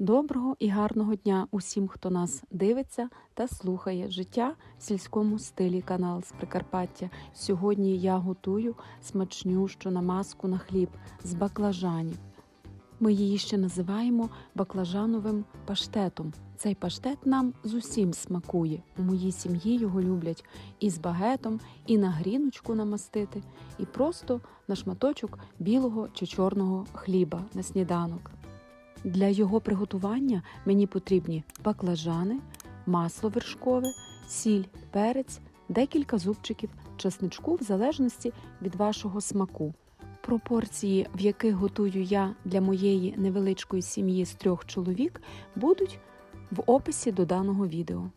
Доброго і гарного дня усім, хто нас дивиться та слухає життя в сільському стилі канал з Прикарпаття. Сьогодні я готую смачнющу намазку на хліб з баклажанів. Ми її ще називаємо баклажановим паштетом. Цей паштет нам з усім смакує. У моїй сім'ї його люблять і з багетом, і на гріночку намастити, і просто на шматочок білого чи чорного хліба на сніданок. Для його приготування мені потрібні баклажани, масло вершкове, сіль, перець, декілька зубчиків чесничку в залежності від вашого смаку. Пропорції, в яких готую я для моєї невеличкої сім'ї з трьох чоловік, будуть в описі до даного відео.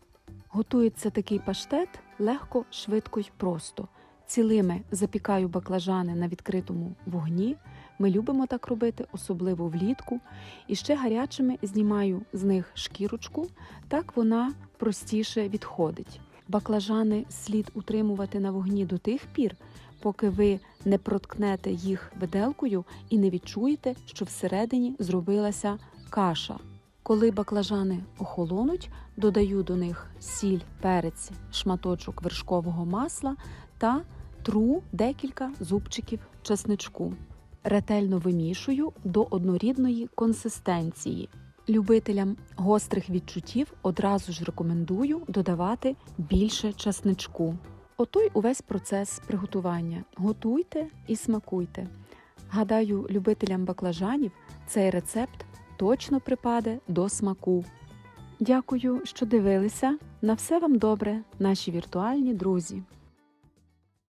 Готується такий паштет легко, швидко й просто. Цілими запікаю баклажани на відкритому вогні. Ми любимо так робити, особливо влітку. І ще гарячими знімаю з них шкірочку, так вона простіше відходить. Баклажани слід утримувати на вогні до тих пір, поки ви не проткнете їх виделкою і не відчуєте, що всередині зробилася каша. Коли баклажани охолонуть, додаю до них сіль, перець, шматочок вершкового масла та тру декілька зубчиків чесничку. Ретельно вимішую до однорідної консистенції. Любителям гострих відчуттів одразу ж рекомендую додавати більше чесничку. Ото й увесь процес приготування. Готуйте і смакуйте. Гадаю, любителям баклажанів цей рецепт точно припаде до смаку. Дякую, що дивилися. На все вам добре, наші віртуальні друзі.